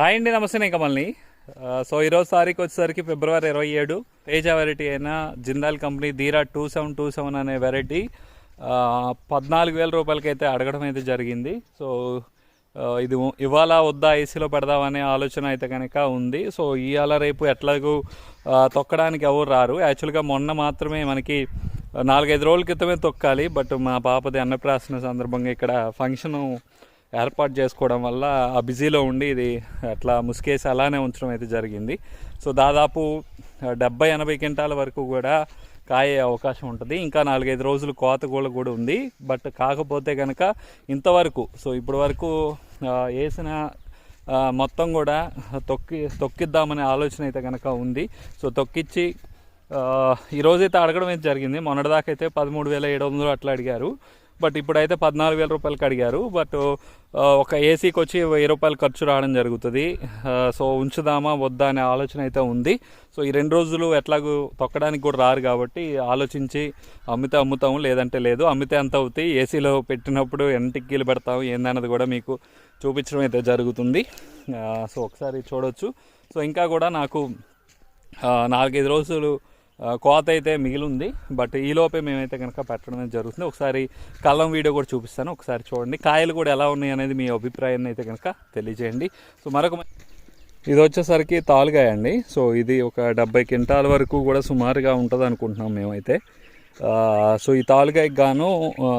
Hi అండి నమస్తే నేను కమల్ని. సో ఈరోజు తారీఖు వచ్చేసరికి ఫిబ్రవరి ఇరవై ఏడు. తేజ వెరైటీ అయిన Jindal company Dheera two seven two seven అనే వెరైటీ పద్నాలుగు వేల రూపాయలకి అయితే అడగడం అయితే జరిగింది. సో ఇది ఇవాళ వద్దా ఏసీలో పెడదామనే ఆలోచన అయితే కనుక ఉంది. సో ఇవాళ రేపు ఎట్లాగూ తొక్కడానికి ఎవరు రారు. యాక్చువల్గా మొన్న మాత్రమే మనకి నాలుగైదు రోజుల క్రితమే తొక్కాలి. బట్ మా పాపది అన్నప్రాసన సందర్భంగా ఇక్కడ ఫంక్షను ఏర్పాటు చేసుకోవడం వల్ల ఆ బిజీలో ఉండి ఇది అట్లా ముసుకేసి అలానే ఉంచడం అయితే జరిగింది. సో దాదాపు డెబ్బై ఎనభై క్వింటాల వరకు కూడా కాయే అవకాశం ఉంటుంది. ఇంకా నాలుగైదు రోజులు కోత కూడా కూడా ఉంది. బట్ కాకపోతే కనుక ఇంతవరకు సో ఇప్పటి వరకు వేసిన మొత్తం కూడా తొక్కి తొక్కిద్దామనే ఆలోచన అయితే కనుక ఉంది. సో తొక్కిచ్చి ఈరోజైతే అడగడం అయితే జరిగింది. మొన్నటిదాకైతే అయితే పదమూడు వేల ఏడు వందలు అట్లా అడిగారు. బట్ ఇప్పుడైతే పద్నాలుగు వేల రూపాయలకి అడిగారు. బట్ ఒక ఏసీకి వచ్చి వెయ్యి రూపాయలు ఖర్చు రావడం జరుగుతుంది. సో ఉంచుదామా వద్దా అనే ఆలోచన అయితే ఉంది. సో ఈ రెండు రోజులు ఎట్లాగూ తొక్కడానికి కూడా రారు కాబట్టి ఆలోచించి అమ్మితే అమ్ముతాము లేదంటే లేదు. అమ్మితే ఎంత అవుతాయి. ఏసీలో పెట్టినప్పుడు ఎంత టిక్కీలు పెడతాము ఏందన్నది కూడా మీకు చూపించడం అయితే జరుగుతుంది. సో ఒకసారి చూడొచ్చు. సో ఇంకా కూడా నాకు నాలుగైదు రోజులు కోత అయితే మిగిలింది బట్ ఈ లోపే మేమైతే కనుక పెట్టడం అనేది జరుగుతుంది. ఒకసారి కళ్ళం వీడియో కూడా చూపిస్తాను ఒకసారి చూడండి. కాయలు కూడా ఎలా ఉన్నాయి అనేది మీ అభిప్రాయాన్ని అయితే కనుక తెలియజేయండి. సో మరొక ఇది వచ్చేసరికి తాలుగాయ అండి. సో ఇది ఒక డెబ్బై క్వింటాల వరకు కూడా సుమారుగా ఉంటుంది అనుకుంటున్నాం మేమైతే. సో ఈ తాలుగాయకి గాను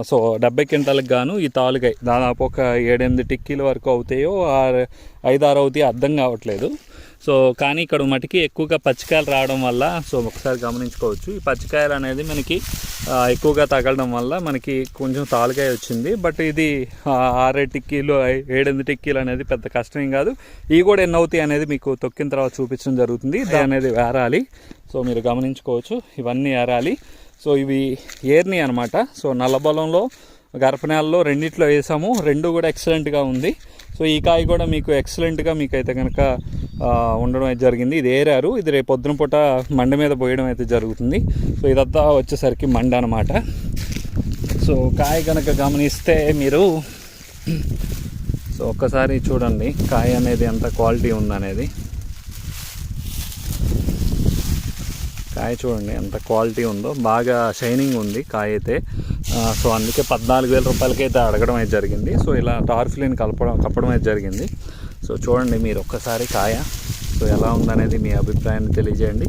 సో డెబ్బై క్వింటాలకు గాను ఈ తాలుగాయ దాదాపు ఒక ఏడెనిమిది టిక్కీల వరకు అవుతాయో ఆరు ఐదు ఆరు అవుతాయో అర్థం కావట్లేదు. సో కానీ ఇక్కడ మటుకి ఎక్కువగా పచ్చికాయలు రావడం వల్ల సో ఒకసారి గమనించుకోవచ్చు. ఈ పచ్చికాయలు అనేది మనకి ఎక్కువగా తగలడం వల్ల మనకి కొంచెం తాలుగాయ వచ్చింది. బట్ ఇది ఆ, ఆరేడు టిక్కీలు ఏడెనిమిది టిక్కీలు అనేది పెద్ద కష్టం ఏం కాదు. ఇవి కూడా ఎన్ని అవుతాయి అనేది మీకు తొక్కిన తర్వాత చూపించడం జరుగుతుంది. ఇది అనేది ఏరాలి. సో మీరు గమనించుకోవచ్చు. ఇవన్నీ ఏరాలి. సో ఇవి ఏర్ని అనమాట సో నల్లబలంలో గర్భనేలలో రెండిట్లో వేసాము. రెండు కూడా ఎక్సలెంట్గా ఉంది. సో ఈ కాయ కూడా మీకు ఎక్సలెంట్గా మీకు అయితే కనుక ఉండడం అయితే జరిగింది. ఇది ఏరారు. ఇది రేపు పొద్దున పూట మండ మీద పోయడం అయితే జరుగుతుంది. సో ఇదంతా వచ్చేసరికి మండ అనమాట సో కాయ కనుక గమనిస్తే మీరు సో ఒక్కసారి చూడండి. కాయ అనేది ఎంత క్వాలిటీ ఉందనేది. కాయ చూడండి ఎంత క్వాలిటీ ఉందో. బాగా షైనింగ్ ఉంది కాయ అయితే సో అందుకే పద్నాలుగు వేల రూపాయలకి అయితే అడగడం అయితే జరిగింది. సో ఇలా టార్ఫిలిన్ కలపడం కప్పడం అయితే జరిగింది. సో చూడండి మీరు ఒక్కసారి కాయ. సో ఎలా ఉందనేది మీ అభిప్రాయాన్ని తెలియజేయండి.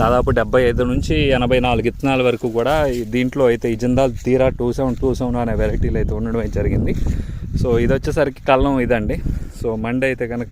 దాదాపు డెబ్బై ఐదు నుంచి ఎనభై నాలుగు ఇత్తనాల వరకు కూడా దీంట్లో అయితే ఈ జిందాల్ తీరా టూ సెవెన్ టూ సెవెన్ అనే వెరైటీలు అయితే ఉండడం అయితే జరిగింది. సో ఇది వచ్చేసరికి కళ్ళం ఇదండి. సో మండే అయితే కనుక